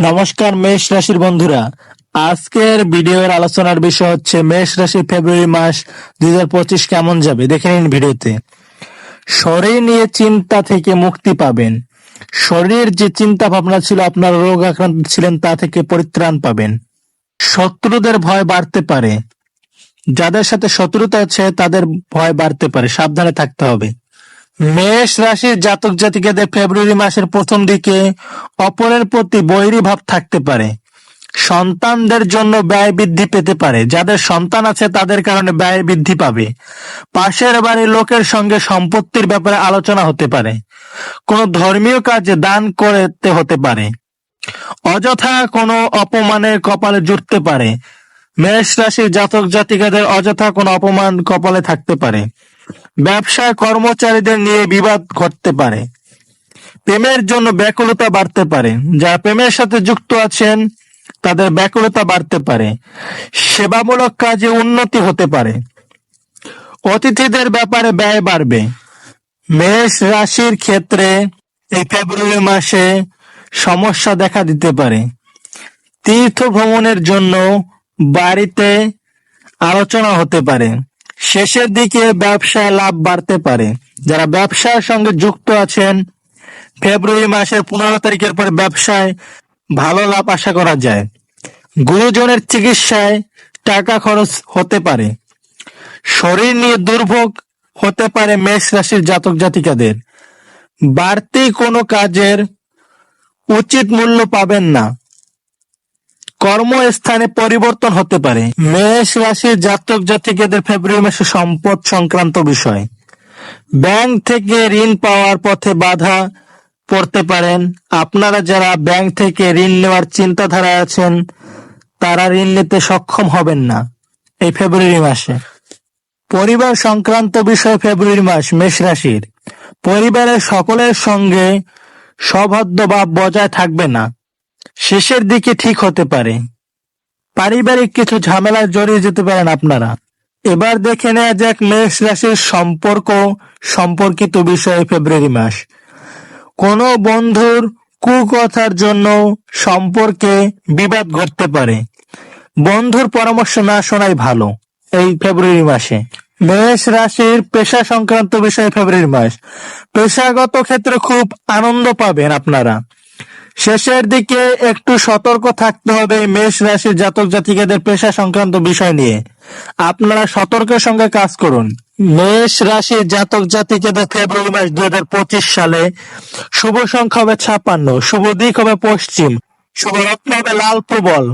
নমস্কার মেষ রাশির বন্ধুরা। আজকের ভিডিওর আলোচনার বিষয় হচ্ছে মেষ রাশি ফেব্রুয়ারি মাস দুই হাজার পঁচিশ কেমন যাবে? দেখে নিন ভিডিওতে। শরীর নিয়ে চিন্তা থেকে মুক্তি পাবেন। শরীরের যে চিন্তা ভাবনা ছিল, আপনার রোগ আক্রান্ত ছিলেন, তা থেকে পরিত্রাণ পাবেন। শত্রুদের ভয় বাড়তে পারে। যাদের সাথে শত্রুতা আছে, তাদের ভয় বাড়তে পারে। সাবধানে থাকতে হবে। মেষ রাশির জাতক জাতিকাদের ফেব্রুয়ারি মাসের প্রথম দিকে অপরের প্রতি বৈরী ভাব থাকতে পারে। সন্তানদের জন্য ব্যয় বৃদ্ধি পেতে পারে। যাদের সন্তান আছে, তাদের কারণে ব্যয় বৃদ্ধি পাবে। পাশের বাড়ির লোকের সঙ্গে সম্পত্তির ব্যাপারে আলোচনা হতে পারে। কোনো ধর্মীয় কাজে দান করতে হতে পারে। অযথা কোনো অপমানের কপালে জুটতে পারে। মেষ রাশির জাতক জাতিকাদের অযথা কোনো অপমান কপালে থাকতে পারে। ব্যবসায় কর্মচারীদের নিয়ে বিবাদ ঘটতে পারে। প্রেমের জন্য ব্যাকুলতা বাড়তে পারে। যারা প্রেমের সাথে যুক্ত আছেন, তাদের ব্যাকুলতা বাড়তে পারে। সেবামূলক কাজে উন্নতি হতে পারে। অতিথিদের ব্যাপারে ব্যয় বাড়বে। মেষ রাশির ক্ষেত্রে এই ফেব্রুয়ারি মাসে সমস্যা দেখা দিতে পারে। তীর্থ ভ্রমণের জন্য বাড়িতে আলোচনা হতে পারে। শেষের দিকে ব্যবসায় লাভ বাড়তে পারে। যারা ব্যবসার সঙ্গে যুক্ত আছেন, ফেব্রুয়ারি মাসের পনেরো তারিখের পর ব্যবসায় ভালো লাভ আশা করা যায়। গুরুজনের চিকিৎসায় টাকা খরচ হতে পারে। শরীর নিয়ে দুর্ভোগ হতে পারে মেষ রাশির জাতক জাতিকাদের। বাড়তি কোনো কাজের উচিত মূল্য পাবেন না। কর্মস্থানে পরিবর্তন হতে পারে। মেষ রাশির জাতক জাতিকাদের ফেব্রুয়ারি মাসে সম্পদ সংক্রান্ত বিষয়। ব্যাংক থেকে ঋণ পাওয়ার পথে বাধা পড়তে পারেন। আপনারা যারা ব্যাংক থেকে ঋণ নেওয়ার চিন্তাধারায় আছেন, তারা ঋণ নিতে সক্ষম হবেন না এই ফেব্রুয়ারি মাসে। পরিবার সংক্রান্ত বিষয় ফেব্রুয়ারি মাস, মেষ রাশির। পরিবারের সকলের সঙ্গে সৌহার্দ্যভাব বজায় থাকবে না। শেষের দিকে ঠিক হতে পারে। পারিবারিক কিছু ঝামেলায় জড়িয়ে যেতে পারেন আপনারা। এবার দেখে নেওয়া যাক মেষ রাশির সম্পর্ক, সম্পর্কিত বিষয়ে ফেব্রুয়ারি মাস। কোনো বন্ধুর কুকথার জন্য সম্পর্কে বিবাদ ঘটতে পারে। বন্ধুর পরামর্শ না শোনাই ভালো এই ফেব্রুয়ারি মাসে। মেষ রাশির পেশা সংক্রান্ত বিষয়ে ফেব্রুয়ারি মাস। পেশাগত ক্ষেত্রে খুব আনন্দ পাবেন আপনারা। শেষের দিকে একটু সতর্ক থাকতে হবে মেষ রাশির জাতক জাতিকাদের পেশা সংক্রান্ত বিষয় নিয়ে। আপনারা সতর্কের সঙ্গে কাজ করুন। মেষ রাশির জাতক জাতিকাদের ফেব্রুয়ারি মাস দুই হাজার পঁচিশ সালে শুভ সংখ্যা হবে ছাপান্ন শুভ দিক হবে পশ্চিম, শুভ রত্ন হবে লাল প্রবল,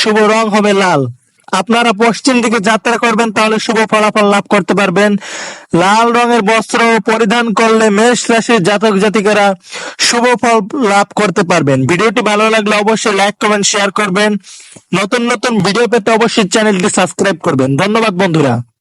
শুভ রং হবে লাল। আপনারা পশ্চিম দিকে যাত্রা করবেন, তাহলে শুভ ফলাফল লাভ করতে পারবেন। লাল রঙের বস্ত্র পরিধান করলে মেষ রাশির জাতক জাতিকারা শুভ ফল লাভ করতে পারবেন। ভিডিওটি ভালো লাগলে অবশ্যই লাইক, কমেন্ট শেয়ার করবেন। নতুন নতুন ভিডিও পেতে অবশ্যই চ্যানেলটি সাবস্ক্রাইব করবেন। ধন্যবাদ, বন্ধুরা।